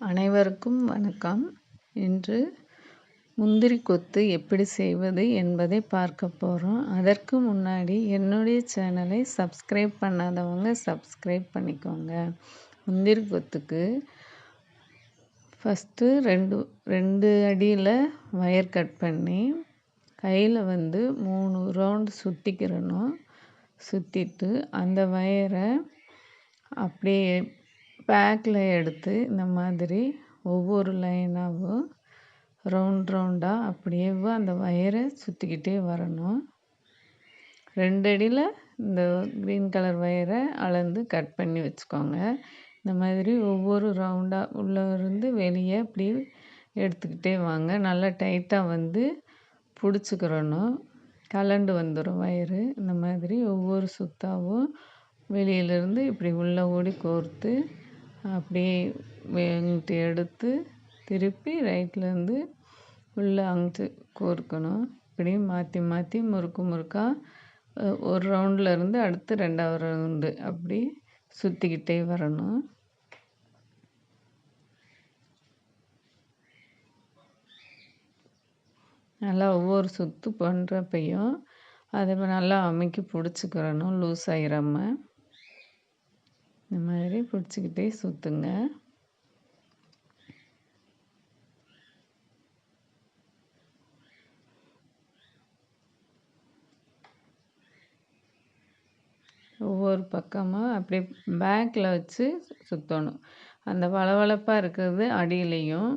அனைவருக்கும் வணக்கம். இன்று முந்திரி கொத்து எப்படி செய்வது என்பதை பார்க்க போகிறோம் அதற்கு முன்னாடி என்னுடைய சேனலை சப்ஸ்கிரைப் பண்ணாதவங்க சப்ஸ்கிரைப் பண்ணிக்கோங்க. முந்திரி கொத்துக்கு ஃபஸ்ட்டு ரெண்டு ரெண்டு அடியில் வயர் கட் பண்ணி கையில் வந்து மூணு ரவுண்டு சுற்றிக்கிறணும் சுற்றிட்டு அந்த வயரை அப்படியே பேக்கில் எடுத்து இந்த மாதிரி ஒவ்வொரு லைனாகவும் ரவுண்ட் ரவுண்டாக அப்படியே அந்த ஒயரை சுற்றிக்கிட்டே வரணும். ரெண்டு அடியில் இந்த க்ரீன் கலர் வயரை அளந்து கட் பண்ணி வச்சுக்கோங்க. இந்த மாதிரி ஒவ்வொரு ரவுண்டாக உள்ளே இருந்து வெளியே அப்படி எடுத்துக்கிட்டே வாங்க. நல்லா டைட்டாக வந்து பிடிச்சிக்கிறணும். கலண்டு வந்துடும் வயிறு இந்த மாதிரி ஒவ்வொரு சுத்தாவும் வெளியிலேருந்து இப்படி உள்ளே ஓடி கோர்த்து அப்படியே இங்கிட்டு எடுத்து திருப்பி ரைட்லேருந்து உள்ளே அங்கிட்டு கோர்க்கணும். இப்படி மாற்றி மாற்றி முறுக்கு முறுக்காக ஒரு ரவுண்ட்லேருந்து அடுத்து ரெண்டாவது ரவுண்டு அப்படி சுற்றிக்கிட்டே வரணும். நல்லா ஒவ்வொரு சுற்று பண்ணுறப்பையும் அதை நல்லா அமைக்கி பிடிச்சிக்கிறணும் லூஸ் ஆகிராமல் இந்த மாதிரி பிடிச்சிக்கிட்டே சுற்றுங்க ஒவ்வொரு பக்கமாக அப்படியே பேக்கில் வச்சு சுற்றணும் அந்த வளவளப்பாக இருக்கிறது அடியிலையும்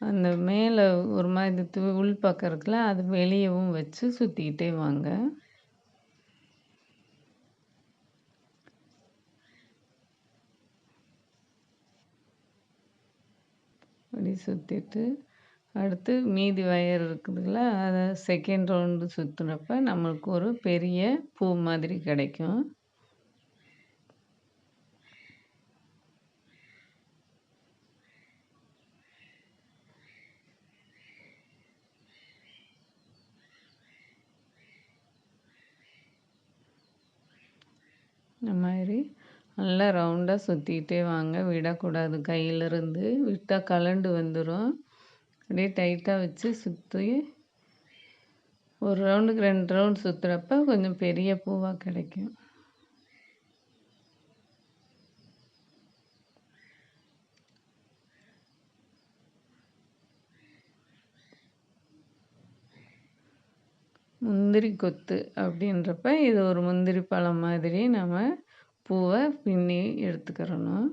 அந்த மேலே ஒரு மாதிரி உள் பக்கம் இருக்குல்ல அது வெளியவும் வச்சு சுற்றிக்கிட்டே வாங்க. மாதிரி சுற்றிட்டு அடுத்து மீதி வயர் இருக்குதுல்ல அதை செகண்ட் ரவுண்டு சுற்றுனப்ப நம்மளுக்கு ஒரு பெரிய பூ மாதிரி கிடைக்கும். இந்த மாதிரி நல்லா ரவுண்டாக சுற்றிக்கிட்டே வாங்க விடக்கூடாது. கையிலிருந்து விட்டால் கலண்டு வந்துடும் அப்படியே டைட்டாக வச்சு சுற்றி ஒரு ரவுண்டுக்கு ரெண்டு ரவுண்ட் சுற்றுறப்ப கொஞ்சம் பெரிய பூவாக கிடைக்கும். முந்திரி கொத்து அப்படின்றப்ப இது ஒரு முந்திரி பழம் மாதிரி நம்ம பூவை பின்னி எடுத்துக்கிறணும்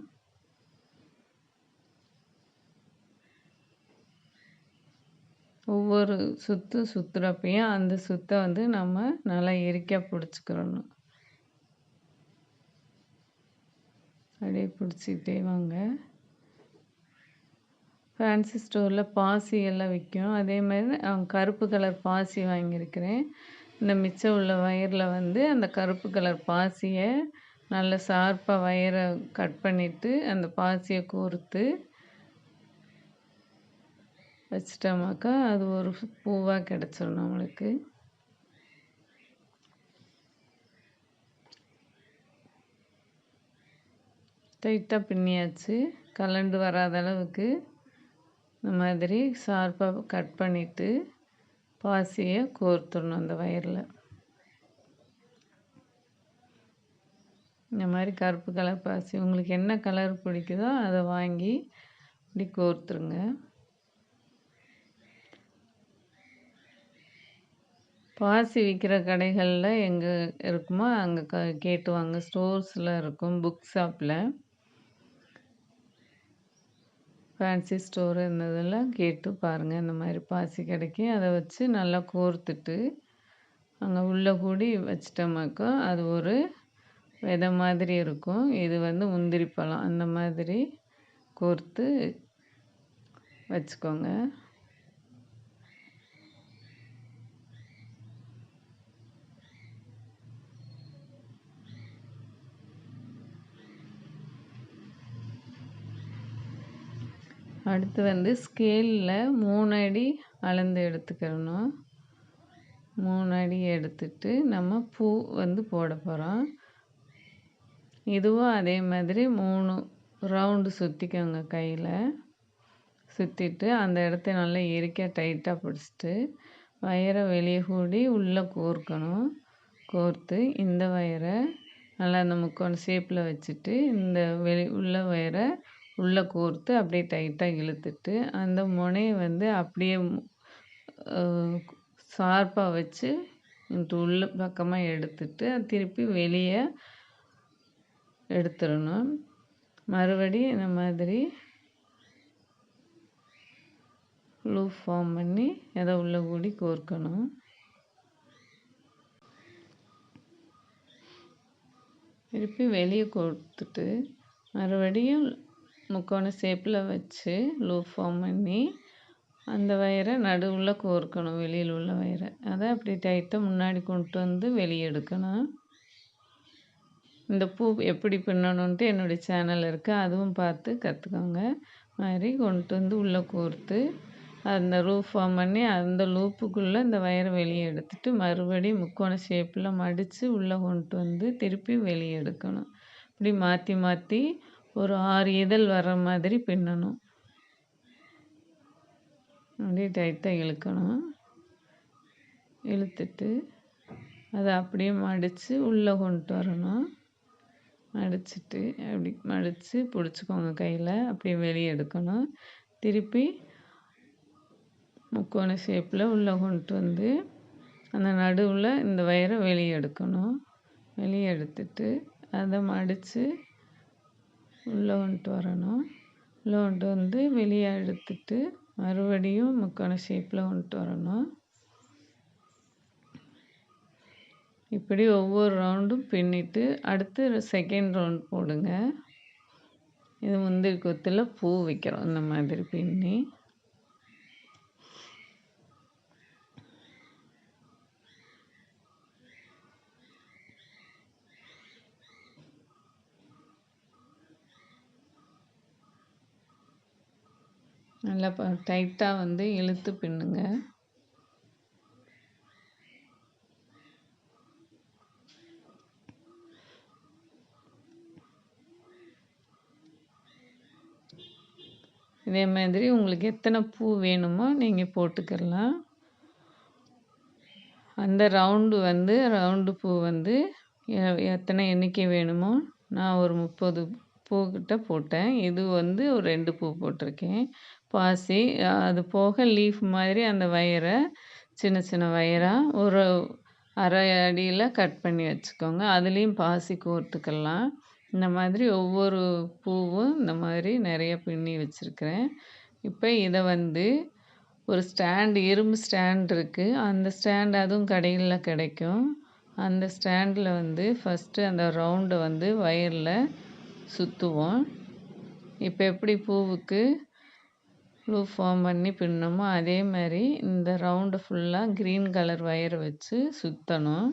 ஒவ்வொரு சுற்று சுற்றுறப்பையும் அந்த சுத்தை வந்து நம்ம நல்லா இறுக்கியாக பிடிச்சிக்கிறணும். அப்படியே பிடிச்சிக்கிட்டே வாங்க. ஃபேன்சி ஸ்டோரில் பாசி எல்லாம் விற்கும் அதே மாதிரி கருப்பு கலர் பாசி வாங்கியிருக்கிறேன். இந்த மிச்சம் உள்ள வயரில் வந்து அந்த கருப்பு கலர் பாசியை நல்ல ஷார்ப்பாக வயரை கட் பண்ணிவிட்டு அந்த பாசியை கோர்த்து வச்சிட்டோமாக்கா அது ஒரு பூவாக கிடச்சிடும் நம்மளுக்கு. டைட்டாக பின்னியாச்சு. கலண்டு வராத அளவுக்கு இந்த மாதிரி ஷார்ப்பாக கட் பண்ணிவிட்டு பாசியை கோர்த்துடணும் அந்த வயரில் இந்த மாதிரி கருப்பு கலர் பாசி உங்களுக்கு என்ன கலர் பிடிக்குதோ அதை வாங்கி இப்படி கோர்த்துருங்க. பாசி விற்கிற கடைகளில் எங்கே இருக்குமோ அங்கே க கேட்டு வாங்க. ஸ்டோர்ஸில் இருக்கும் புக் ஷாப்பில் ஃபேன்சி ஸ்டோர் இருந்ததெல்லாம் கேட்டு பாருங்கள் இந்த மாதிரி பாசி கிடைக்கும் அதை வச்சு நல்லா கோர்த்துட்டு அங்கே உள்ளே கூடி வச்சிட்டோமாக்கோ அது ஒரு விதை மாதிரி இருக்கும். இது வந்து முந்திரி பழம். அந்த மாதிரி கோர்த்து வச்சுக்கோங்க. அடுத்து வந்து ஸ்கேலில் மூணு அடி அளந்து எடுத்துக்கிறணும் மூணு அடி எடுத்துட்டு நம்ம பூ வந்து போட போகிறோம் இதுவும் அதே மாதிரி மூணு ரவுண்டு சுற்றிக்கோங்க கையில். சுற்றிட்டு அந்த இடத்த நல்லா இறுக்க டைட்டாக பிடிச்சிட்டு வயரை வெளியே கூடி உள்ளே கோர்க்கணும். கோர்த்து இந்த வயரை நல்லா அந்த முக்கோண ஷேப்பில் வச்சுட்டு இந்த வெளி உள்ள வயரை உள்ளே கோர்த்து அப்படியே டைட்டாக இழுத்துட்டு அந்த முனையை வந்து அப்படியே ஷார்ப்பாக வச்சு உள்ள பக்கமாக எடுத்துட்டு திருப்பி வெளியே எடுத்துடணும். மறுபடி இந்த மாதிரி லூப் ஃபார்ம் பண்ணி எதை உள்ள கூடி கோர்க்கணும். திருப்பி வெளியே கொடுத்துட்டு மறுபடியும் முக்கோண ஷேப்பில் வச்சு லூப் ஃபார்ம் பண்ணி அந்த வயரை நடுவில் கோர்க்கணும் வெளியில் உள்ள வயரை. அதை அப்படி டைட்டாக முன்னாடி கொண்டு வந்து வெளியே எடுக்கணும். இந்த பூ எப்படி பின்னணுன்ட்டு என்னுடைய சேனல் இருக்குது அதுவும் பார்த்து கற்றுக்கோங்க மாதிரி கொண்டு வந்து உள்ளே கோர்த்து அந்த லூப் ஃபார்ம் பண்ணி அந்த லூப்புக்குள்ளே இந்த வயரை வெளியே எடுத்துட்டு மறுபடியும் முக்கோண ஷேப்பில் மடித்து உள்ளே கொண்டு வந்து திருப்பி வெளியே எடுக்கணும். இப்படி மாற்றி மாற்றி ஒரு ஆறு இதழ் வர மாதிரி பின்னணும். அப்படியே டைட்டாக இழுக்கணும். இழுத்துட்டு அதை அப்படியே மடித்து உள்ளே கொண்டு வரணும். மடிச்சுட்டு அப்படி மடித்து பிடிச்சிக்கோங்க கையில். அப்படியே வெளியே எடுக்கணும். திருப்பி முக்கோண ஷேப்பில் உள்ளே கொண்டு வந்து அந்த நடுவில் இந்த வயரை வெளியே எடுக்கணும். வெளியே எடுத்துட்டு அதை மடித்து உள்ளே கொண்டு வரணும். உள்ளே கொண்டு வந்து வெளியே எடுத்துட்டு மறுபடியும் முக்கோண ஷேப்பில் கொண்டு வரணும். இப்படி ஒவ்வொரு ரவுண்டும் பின்னிட்டு அடுத்து செகண்ட் ரவுண்ட் போடுங்க. இது முந்திரி கொத்தில் பூ வைக்கிறோம். இந்த மாதிரி பின்னி. நல்லா டைட்டாக வந்து இழுத்து பின்னுங்க. இதே மாதிரி உங்களுக்கு எத்தனை பூ வேணுமோ நீங்கள் போட்டுக்கலாம். அந்த ரவுண்டு வந்து ரவுண்டு பூ வந்து எத்தனை எண்ணிக்கை வேணுமோ நான் ஒரு முப்பது பூக்கிட்ட போட்டேன். இது வந்து ஒரு ரெண்டு பூ போட்டிருக்கேன். பாசி அது போக லீஃப் மாதிரி அந்த வயரை சின்ன சின்ன வயராக ஒரு அரை அடியில் கட் பண்ணி வச்சுக்கோங்க. அதுலேயும் பாசி கோர்த்துக்கலாம். இந்த மாதிரி ஒவ்வொரு பூவும் இந்த மாதிரி நிறைய பின்னி வச்சுருக்கிறேன். இப்போ இதை வந்து ஒரு ஸ்டாண்டு இரும்பு ஸ்டாண்ட் இருக்குது அந்த ஸ்டாண்ட் அதுவும் கடையில் கிடைக்கும். அந்த ஸ்டாண்டில் வந்து ஃபஸ்ட்டு அந்த ரவுண்டை வந்து வயரில் சுற்றுவோம் இப்போ எப்படி பூவுக்கு ப்ளூ ஃபார்ம் பண்ணி பின்னமோ அதே மாதிரி இந்த ரவுண்டு ஃபுல்லாக க்ரீன் கலர் ஒயரை வச்சு சுற்றணும்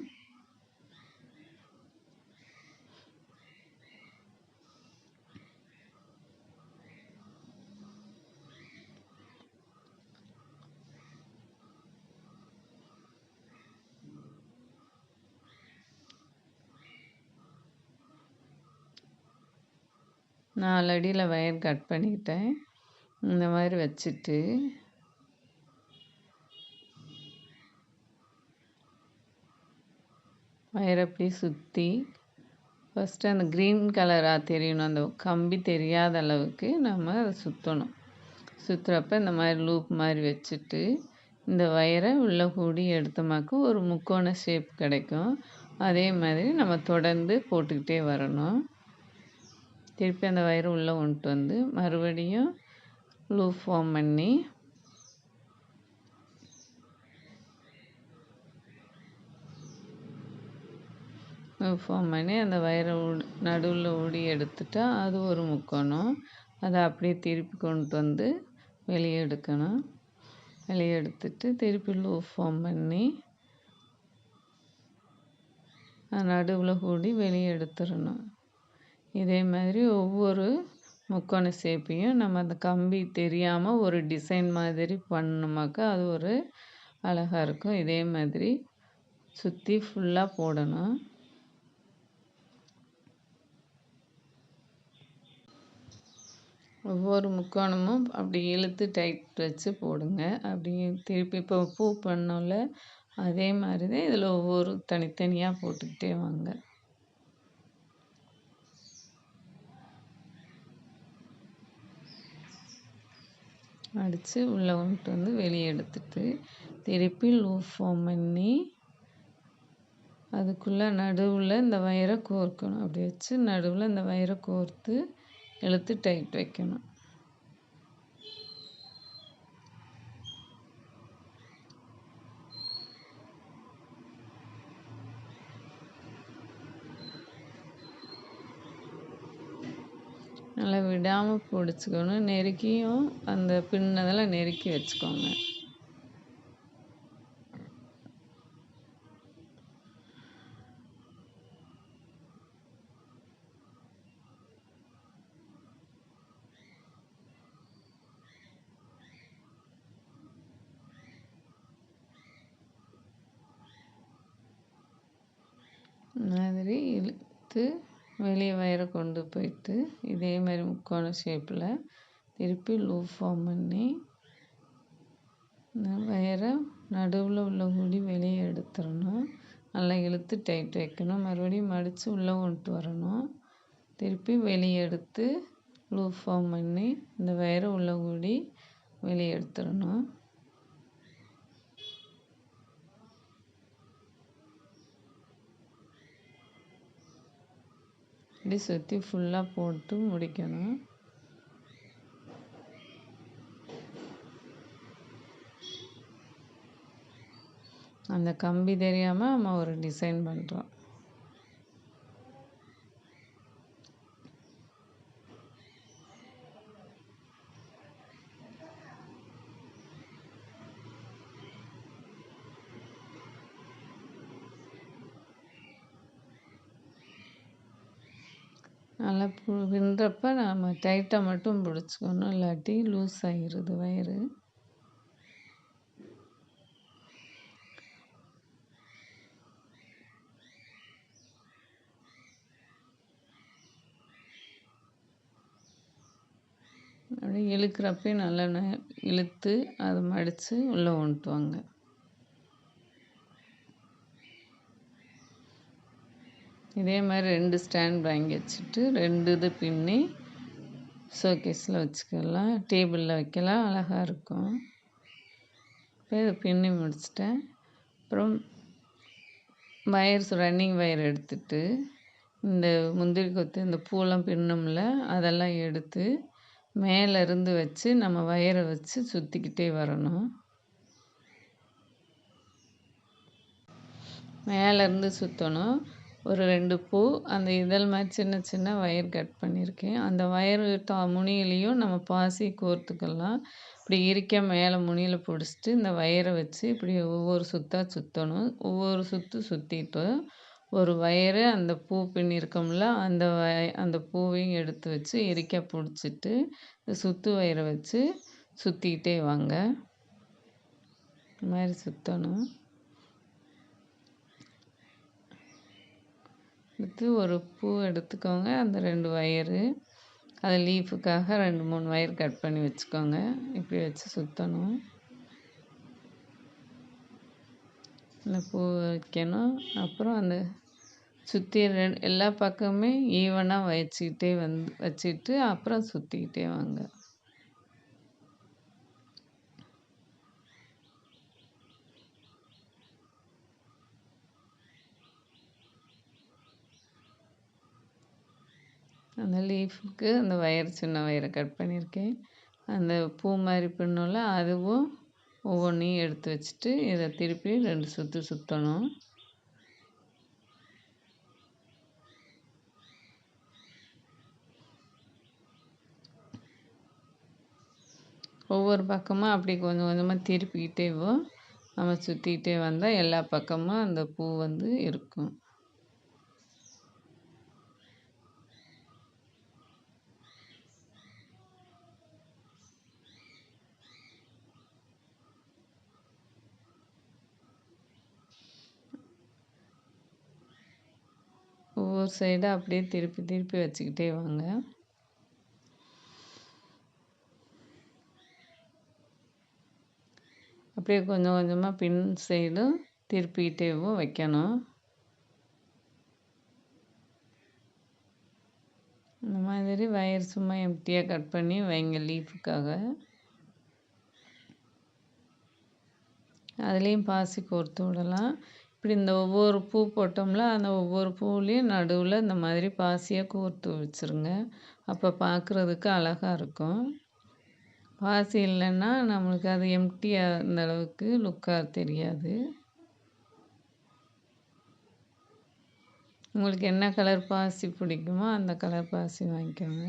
நாலு அடியில் வயர் கட் பண்ணிக்கிட்டேன் இந்த மாதிரி வச்சுட்டு வயரை அப்படி சுற்றி ஃபஸ்ட்டு அந்த க்ரீன் கலராக தெரியணும். அந்த கம்பி தெரியாத அளவுக்கு நம்ம அதை சுற்றணும் சுற்றுறப்ப இந்த மாதிரி லூப் மாதிரி வச்சுட்டு இந்த வயரை உள்ளே கூடி எடுத்தோமாக்கு ஒரு முக்கோண ஷேப் கிடைக்கும். அதே மாதிரி நம்ம தொடர்ந்து போட்டுக்கிட்டே வரணும். திருப்பி அந்த வயரை உள்ளே கொண்டு வந்து மறுபடியும் லூப் ஃபார்ம் பண்ணி லூப் ஃபார்ம் பண்ணி அந்த வயரை நடுவில் ஊடி எடுத்துட்டா அது ஒரு முக்கோணம். அதை அப்படியே திருப்பி கொண்டு வந்து வெளியே எடுக்கணும். வெளியே எடுத்துட்டு திருப்பி லூப் ஃபார்ம் பண்ணி நடுவில் கூடி வெளியே எடுத்துடணும். இதே மாதிரி ஒவ்வொரு முக்கோண சேப்பையும் நம்ம அந்த கம்பி தெரியாமல் ஒரு டிசைன் மாதிரி பண்ணோமாக்கா அது ஒரு அழகாக இருக்கும். இதே மாதிரி சுற்றி ஃபுல்லாக போடணும். ஒவ்வொரு முக்கோணமும் அப்படி இழுத்து டைட் வச்சு போடுங்க. அப்படி திருப்பி இப்போ பூ பண்ணோம்ல அதே மாதிரி தான் இதில் ஒவ்வொரு தனித்தனியாக போட்டுக்கிட்டே வாங்க. அடித்து உள்ளே வந்துட்டு வந்து வெளியே எடுத்துட்டு திருப்பி லூப் ஃபார்ம் பண்ணி அதுக்குள்ளே நடுவில் இந்த வயரை கோர்க்கணும். அப்படி வச்சு நடுவில் இந்த வயரை கோர்த்து இழுத்து டைட் வைக்கணும். நல்லா விடாமல் பிடிச்சிக்கணும். நெருக்கியும் அந்த பின்னதெல்லாம் நெருக்கி வச்சுக்கோங்க. மாதிரி இழுத்து வெளியே வயரை கொண்டு போயிட்டு இதே மாதிரி முக்கோண ஷேப்பில் திருப்பி லூப் ஃபார்ம் பண்ணி இந்த வயரை நடுவில் உள்ள முடி வெளியே எடுத்துடணும். நல்லா இழுத்து டைட் வைக்கணும். மறுபடியும் மடித்து உள்ளே கொண்டு வரணும். திருப்பி வெளியே எடுத்து லூப் ஃபார்ம் பண்ணி இந்த ஒயரை உள்ள கூடி வெளியே எடுத்துடணும். இப்படி சுற்றி ஃபுல்லாக போட்டு முடிக்கணும். அந்த கம்பி தெரியாமல் நம்ம ஒரு டிசைன் பண்ணுறோம் நல்லா பு பின்னுறப்ப நம்ம டைட்டாக மட்டும் பிடிச்சிக்கணும் இல்லாட்டி லூஸ் ஆகிருது வயிறு. அப்படியே இழுக்கிறப்பே நல்லா ந- இழுத்து அதை மடித்து உள்ளே கொண்டுட்டு இதே மாதிரி ரெண்டு ஸ்டாண்ட் வாங்கி வச்சுட்டு ரெண்டு இது பின்னி ஷோகேஸில் வச்சுக்கலாம் டேபிளில் வைக்கலாம் அழகாக இருக்கும். இப்போ இதை பின்னி முடிச்சிட்டேன். அப்புறம் வயர்ஸ் ரன்னிங் வயர் எடுத்துட்டு இந்த முந்திரி கொத்து இந்த பூலாம் பின்னோம்ல அதெல்லாம் எடுத்து மேலே இருந்து வச்சு நம்ம வயரை வச்சு சுற்றிக்கிட்டே வரணும். மேலேருந்து சுற்றணும் ஒரு ரெண்டு பூ அந்த இதழ் மாதிரி சின்ன சின்ன வயர் கட் பண்ணியிருக்கேன். அந்த வயர் டா முனியிலையும் நம்ம பாசி கோர்த்துக்கலாம் இப்படி இருக்க மேலே முனியில் பிடிச்சிட்டு இந்த வயரை வச்சு இப்படி ஒவ்வொரு சுத்தாக சுற்றணும் ஒவ்வொரு சுற்று சுற்றிட்டு ஒரு வயரை அந்த பூ பின்னிருக்கோம்ல அந்த வய அந்த பூவையும் எடுத்து வச்சு இறுக்க பிடிச்சிட்டு இந்த சுற்று வயரை வச்சு சுற்றிக்கிட்டே வாங்க. இந்த மாதிரி சுற்றணும் எடுத்து ஒரு பூ எடுத்துக்கோங்க. அந்த ரெண்டு ஒயரு அது லீஃபுக்காக ரெண்டு மூணு ஒயர் கட் பண்ணி வச்சுக்கோங்க. இப்படி வச்சு சுற்றணும் இந்த பூ வைக்கணும். அப்புறம் அந்த சுற்றி ரெண்டு எல்லா பக்கமுமே ஈவனாக வச்சுக்கிட்டே வந்து வச்சுட்டு அப்புறம் சுற்றிக்கிட்டே வாங்க. அந்த லீஃபுக்கு அந்த வயர் சின்ன வயரை கட் பண்ணியிருக்கேன். அந்த பூ மாதிரி பின்னோம்ல அதுவும் ஒவ்வொன்றையும் எடுத்து வச்சுட்டு இதை திருப்பி ரெண்டு சுற்று சுற்றணும் ஒவ்வொரு பக்கமும் அப்படி கொஞ்சம் கொஞ்சமாக திருப்பிக்கிட்டே நம்ம சுற்றிக்கிட்டே வந்தால் எல்லா பக்கமும் அந்த பூ வந்து இருக்கும். ஒரு சைடு அப்படியே திருப்பி திருப்பி வச்சுக்கிட்டே வாங்க. அப்படியே கொஞ்சம் கொஞ்சமாக பின் சைடும் திருப்பிக்கிட்டேவும் வைக்கணும். இந்த மாதிரி வயர் சும்மா எம்டியாக கட் பண்ணி வைங்க லீஃபுக்காக அதுலேயும் பாசி கோர்த்து விடலாம். இப்படி இந்த ஒவ்வொரு பூ போட்டோம்ல அந்த ஒவ்வொரு பூவுலேயும் நடுவில் இந்த மாதிரி பாசியாக கோர்த்து வச்சுருங்க. அப்போ பார்க்குறதுக்கு அழகாக இருக்கும். பாசி இல்லைன்னா நம்மளுக்கு அது எம்டியாக அந்த அளவுக்கு லுக்காக தெரியாது. உங்களுக்கு என்ன கலர் பாசி பிடிக்குமோ அந்த கலர் பாசி வாங்கிக்கோங்க.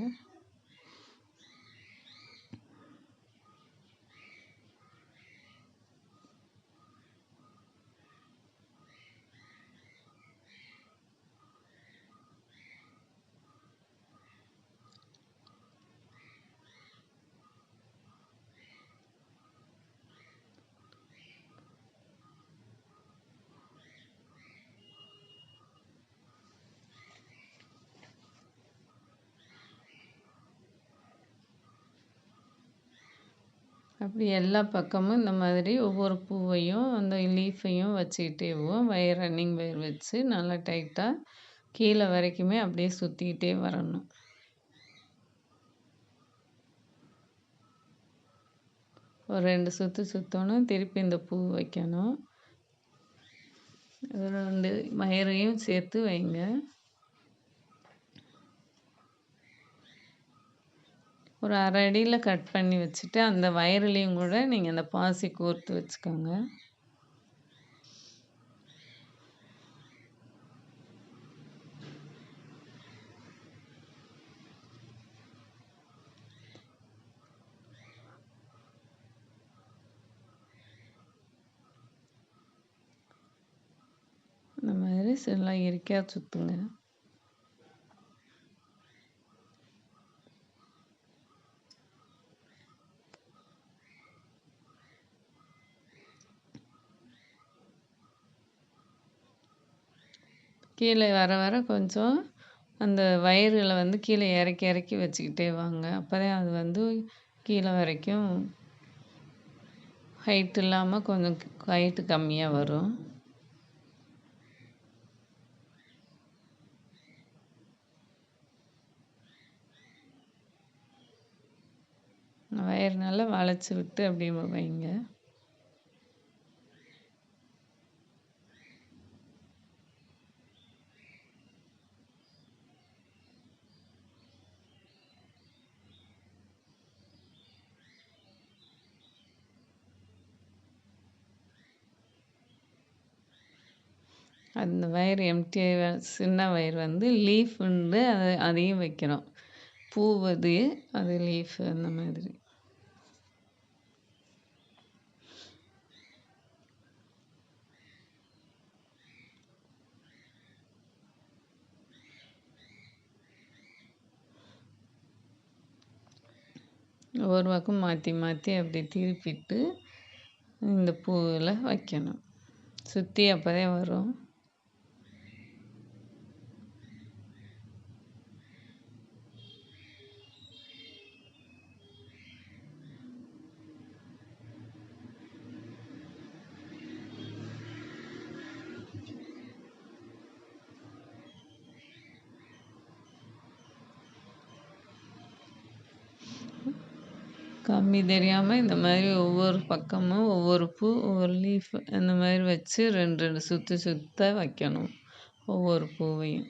அப்படி எல்லா பக்கமும் இந்த மாதிரி ஒவ்வொரு பூவையும் அந்த லீஃபையும் வச்சுக்கிட்டேவும் வயர் ரன்னிங் வயர் வச்சு நல்லா டைட்டாக கீழே வரைக்குமே அப்படியே சுற்றிக்கிட்டே வரணும். ஒரு ரெண்டு சுற்று சுற்றணும் திருப்பி இந்த பூ வைக்கணும். ரெண்டு வயரையும் சேர்த்து வைங்க. ஒரு அரை அடியில் கட் பண்ணி வச்சுட்டு அந்த வயர்லேயும் கூட நீங்கள் அந்த பாசி கோர்த்து வச்சுக்கோங்க. இந்த மாதிரி செல்லாம் இயற்கையாக சுற்றுங்க கீழே வர வர கொஞ்சம் அந்த வயர்களை வந்து கீழே இறக்கி இறக்கி வச்சுக்கிட்டே வாங்க. அப்போ தான் அது வந்து கீழே வரைக்கும் ஹைட் இல்லாமல் கொஞ்சம் ஹைட்டு கம்மியாக வரும். வயர் நல்லா வளைச்சி விட்டு அப்படியே வைங்க. அந்த வயர் எம்டி சின்ன வயர் வந்து லீஃப் உண்டு அதையும் வைக்கிறோம். பூவது அது லீஃப் அந்த மாதிரி. ஒரு பக்கம் மாற்றி மாற்றி அப்படி திருப்பிட்டு இந்த பூவில் வைக்கணும். சுற்றி அப்போதே வரும். கம்மி தெரியாமல் இந்த மாதிரி ஒவ்வொரு பக்கமும் ஒவ்வொரு பூ ஒவ்வொரு லீஃப் இந்த மாதிரி வச்சு ரெண்டு ரெண்டு சுற்று சுற்ற வைக்கணும் ஒவ்வொரு பூவையும்.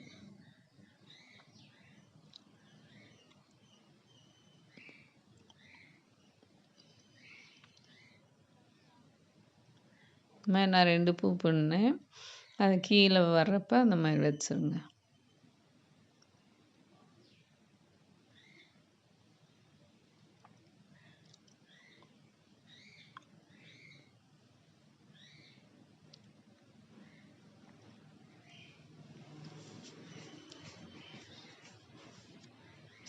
மாதிரி நான் ரெண்டு பூ பண்ணேன் அது கீழே வர்றப்ப அந்த மாதிரி வச்சுருங்க.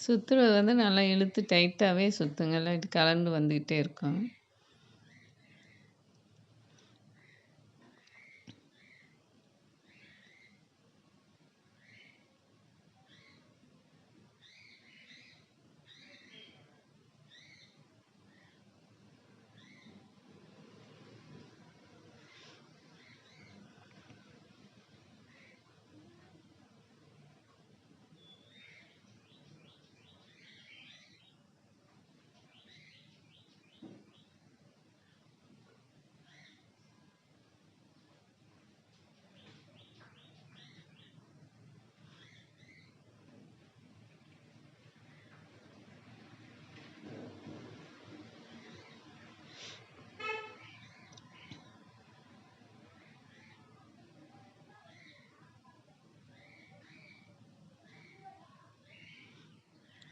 சுற்றுறது வந்து நல்லா இழுத்து டைட்டாகவே சுற்றுங்க இல்லாட்டி கழண்டு வந்துக்கிட்டே இருக்கும்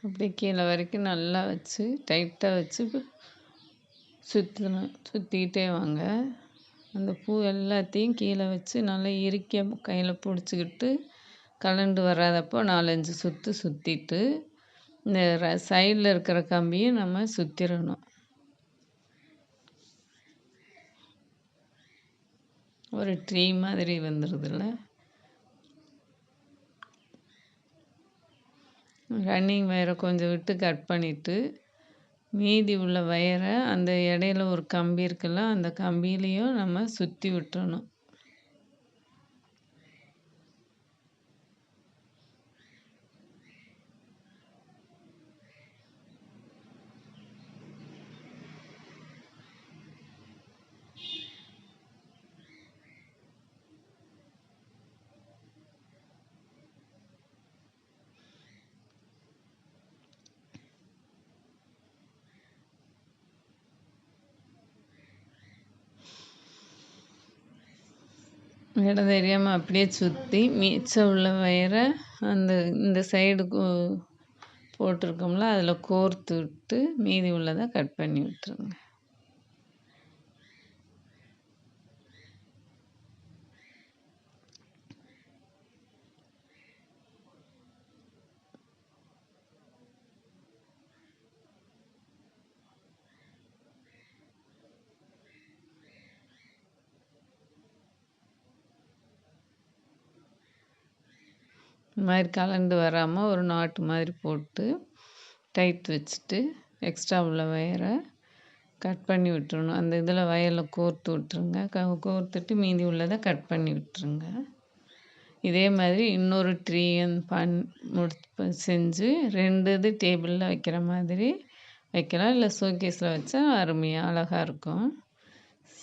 அப்படியே கீழே வரைக்கும் நல்லா வச்சு டைட்டாக வச்சு சுற்றணும் சுற்றிக்கிட்டே வாங்க. அந்த பூ எல்லாத்தையும் கீழே வச்சு நல்லா இறுக்கிய கையில் பிடிச்சிக்கிட்டு கலண்டு வராதப்போ நாலஞ்சு சுற்று சுற்றிட்டு இந்த ர சைடில் இருக்கிற கம்பியும் நம்ம சுற்றிடணும் ஒரு ட்ரீ மாதிரி வந்துடுதுல்ல ரன்னிங் வயரை கொஞ்சம் விட்டு கட் பண்ணிவிட்டு மீதி உள்ள வயரை அந்த இடையில ஒரு கம்பி இருக்குல்ல அந்த கம்பிலேயும் நம்ம சுற்றி விட்டுறணும். இடம் தெரியாமல் அப்படியே சுற்றி மிச்சம் உள்ள வயரை அந்த இந்த சைடு போட்டிருக்கோம்ல அதில் கோர்த்து விட்டு மீதி உள்ளதை கட் பண்ணி விட்டுருங்க. இந்த மாதிரி கலண்டு வராமல் ஒரு நாட்டு மாதிரி போட்டு டைட் வச்சுட்டு எக்ஸ்ட்ரா உள்ள வயரை கட் பண்ணி விட்டுறணும். அந்த இதில் வயலில் கோர்த்து விட்டுருங்க. க கோர்த்துட்டு மீதி உள்ளதை கட் பண்ணி விட்டுருங்க. இதே மாதிரி இன்னொரு ட்ரீ பண் முடிச்சு செஞ்சு ரெண்டு இது டேபிளில் வைக்கிற மாதிரி வைக்கலாம். இல்லை ஷோகேஸில் வச்சா அருமையாக அழகாக இருக்கும்.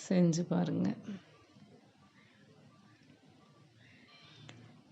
செஞ்சு பாருங்கள்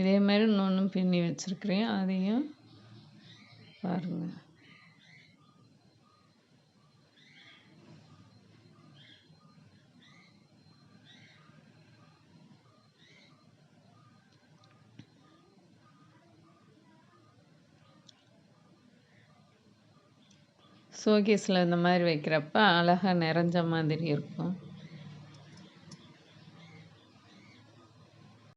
இதே மாதிரி இன்னொன்றும் பின்னி வச்சுருக்கிறேன். அதையும் பாருங்கள் ஷோகேஸில் இந்த மாதிரி வைக்கிறப்ப அழகாக நிறைஞ்ச மாதிரி இருக்கும்.